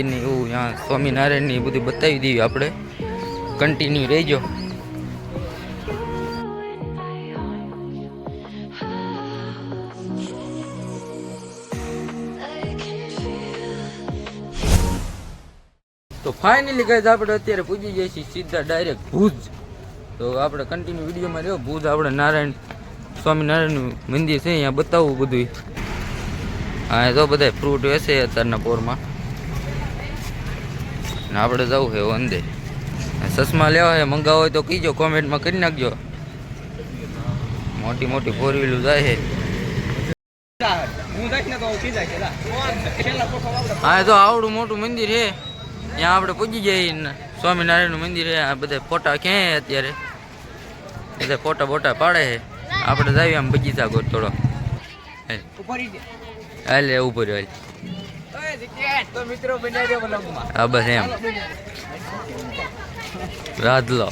એની એવું ત્યાં સ્વામિનારાયણની બધું બતાવી દઈએ આપણે. કન્ટિન્યુ રહેજો. તો ફાઇનલી ગાઈઝ આપણે અત્યારે પૂજી જઈએ છીએ સીધા ડાયરેક્ટ ભુજ. તો આપણે કન્ટિન્યુ વિડીયોમાં રહ્યો. ભુજ આપણે નારાયણ સ્વામિનારાયણનું મંદિર છે, અહીંયા બતાવવું બધું હા તો બધા ફ્રૂટ વેચે અત્યારના પોરમાં. ને આપણે જવું છે વંદે. ચશ્મા લેવા છે મંગાવો હોય તો કહીજો કોમેન્ટમાં કરી નાખજો. મોટી મોટી ફોર વ્હીલર જાય છે. હા એ તો આવડું મોટું મંદિર છે. ત્યાં આપણે પૂજી જઈએ ને સ્વામિનારાયણનું મંદિર છે. આ બધા ફોટા ક્યાંય અત્યારે? બધા ફોટા બોટા પાડે છે. આપણે જઈએ આમ બગીચા ગોળ થોડો હાલે ઉપર હાલ મિત્રો બસ એમ. રાધલો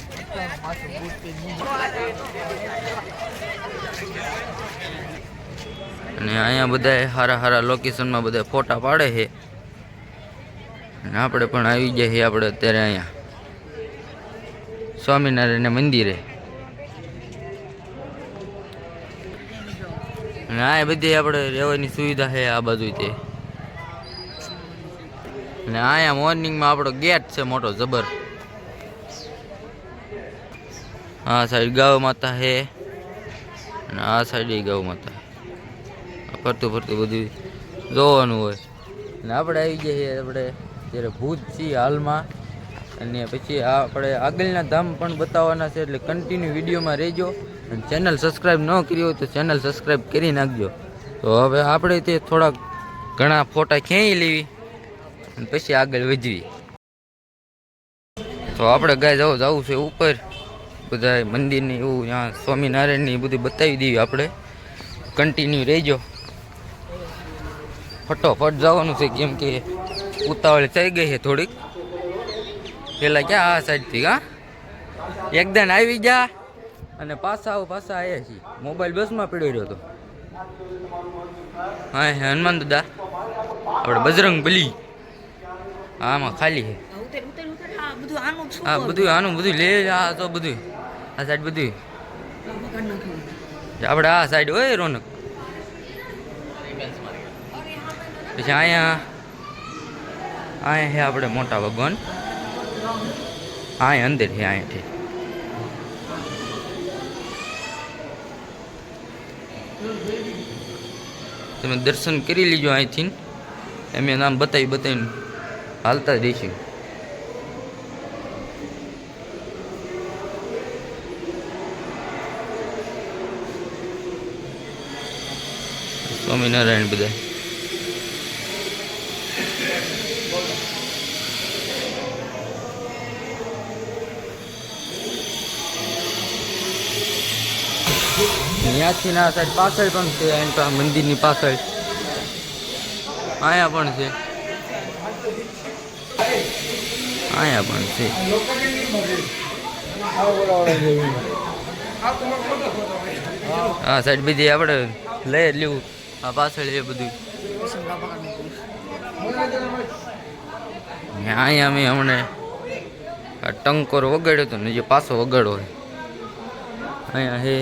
અને અહીંયા બધા સારા સારા લોકેશનમાં બધા ફોટા પાડે છે. અને આપણે પણ આવી જઈએ છીએ આપણે અત્યારે અહીંયા. સ્વામિનારાયણ મંદિરે. અને આ બધી આપણે રહેવાની સુવિધા છે આ બાજુ તે અને અહીંયા મોર્નિંગમાં આપણો ગેટ છે, મોટો જબર. આ સાઈડ ગાઉ માતા છે અને આ સાઈડ ગૌ માતા ફરતું ફરતું બધું જોવાનું હોય. અને આપણે આવી જઈએ આપણે જ્યારે ભૂત છીએ હાલમાં. અને પછી આપણે આગળના ધામ પણ બતાવવાના છે, એટલે કન્ટિન્યુ વિડીયોમાં રહેજો. અને ચેનલ સબસ્ક્રાઈબ ન કરી હોય તો ચેનલ સબસ્ક્રાઈબ કરી નાખજો. તો હવે આપણે તે થોડાક ઘણા ફોટા ક્યાંય લેવી. પછી આગળ વધવી તો આપણે ગાય જવું જવું છે ઉપર. બધા મંદિરની એવું ત્યાં સ્વામિનારાયણની બધું બતાવી દઈએ આપણે. કન્ટિન્યુ રહેજો. ફટોફટ જવાનું છે કેમ કે ઉતાવળ થઈ ગઈ છે થોડીક. પેલા ક્યાં આ સાઈડથી હા? એકદમ આવી જા અને પાછા આવો, પાછા આવ્યા છીએ. મોબાઈલ બસમાં પડ્યો રહ્યો હતો હે હનુમાન દાદા. આપણે બજરંગ બલી. આમાં ખાલી છે. આ બધું આનું બધું લે આ તો બધું. આ સાઈડ બધું. આપણે આ સાઈડ હોય રોનક. પછી અહીંયા અહીંયા છે આપણે મોટા ભગવાન અહીંયા અંદર છે અહીંયાથી તમે દર્શન કરી લીજો અહીંથી. એમ નામ બતાવી બતાવીને. હાલતા રહીશું સ્વામિનારાયણ બધા ત્યાંથી ના સાઈડ પાછળ પણ છે, એમ મંદિરની પાછળ. અહીંયા પણ છે. અહીંયા પણ છે. હા સાઈડ બીજી આપણે લઈ લેવું આ પાછળ એ બધું. અહીંયા અમે હમણે આ ટંકોર વગાડ્યો હતો ને, જે પાછો વગાડો હોય. અહીંયા હે.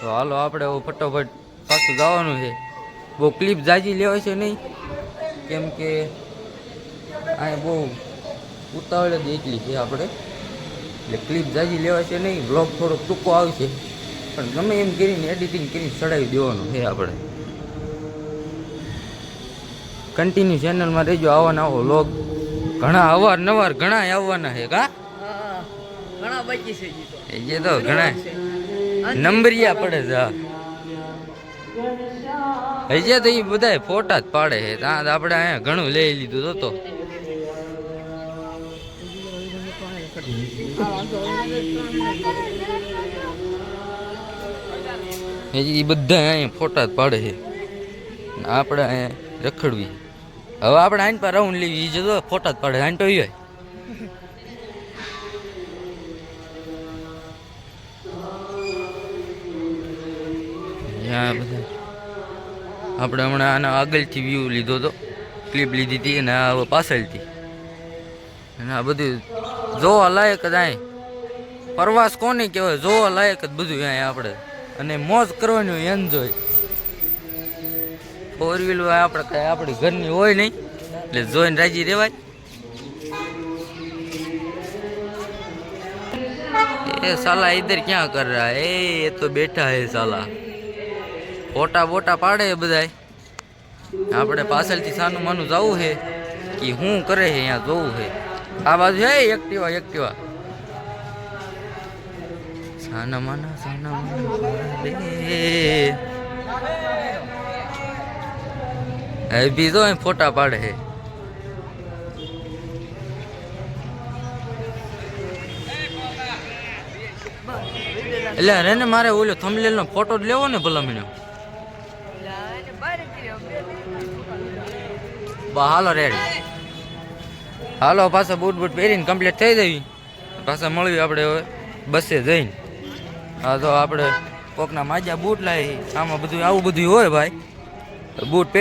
તો હાલો, આપણે ફટોફટ પાછું જવાનું છે. બહુ ક્લિપ જાજી લેવાય છે નહીં? કેમ કે અહીંયા બહુ ઉતાવળ જ એટલી છે આપણે. એટલે ક્લિપ જાજી લેવાશે છે નહીં બ્લોગ થોડો ટૂંકો આવશે. પણ ગમે એમ કરીને એડિટિંગ કરીને ચડાવી દેવાનું છે આપણે. કન્ટિન્યુ ચેનલમાં રહેજો આવવાના આવો લોગ ઘણા અવારનવાર ઘણા આવવાના છે કા? હા ઘણા બાકી છે એ તો. ઘણા નંબરિયા પડે છે હા. હજી તો એ બધા ફોટા જ પાડે છે. ત્યાં આપણે અહીંયા ઘણું લઈ લીધું તો હજી એ બધા અહીંયા ફોટા જ પાડે છે. આપણે અહીંયા રખડવી. હવે આપણે આઈન પર રાઉન્ડ લેવી. એ જતો ફોટા જ પાડે. આઈન તો હોય. ત્યાં બધા આપણે હમણાં આના આગળથી વ્યૂ લીધો હતો ક્લિપ લીધી હતી અને આ પાછળથી અને આ બધું જોવા લાયક જ અહીં પ્રવાસ કોને કહેવાય? જોવા લાયક જ બધું અહીંયા આપણે. અને મોજ કરવાની એન્જોય ફોર વ્હીલ હોય આપણે કાંઈ આપણી ઘરની હોય નહીં. એટલે જોઈને રાજી રહેવાય. એ સાલા ઇધર ક્યાં કર રહા એ તો બેઠા હે સાલા. ફોટા બોટા પાડે બધાય. આપણે પાછળથી સાનું માનું જવું છે કે શું કરે છે અહીંયા જોવું છે. આ બાજુ હે એક્ટિવા એક્ટિવા. સાના માના સાના માના. એ બી જો અહીં ફોટા પાડે છે. એટલે રે ને મારે ઓલો થમલેલનો ફોટો જ લેવો ને ભલામણો હાલો રેડી હાલો, પાછા બૂટ બૂટ પહેરીને કમ્પ્લીટ થઈ જવી પાછા મળવી આપણે હવે બસે જઈને. હા, તો આપણે કોકના માજા બૂટ લાવી. આમાં બધું, આવું બધું હોય ભાઈ. બૂટ પહેરી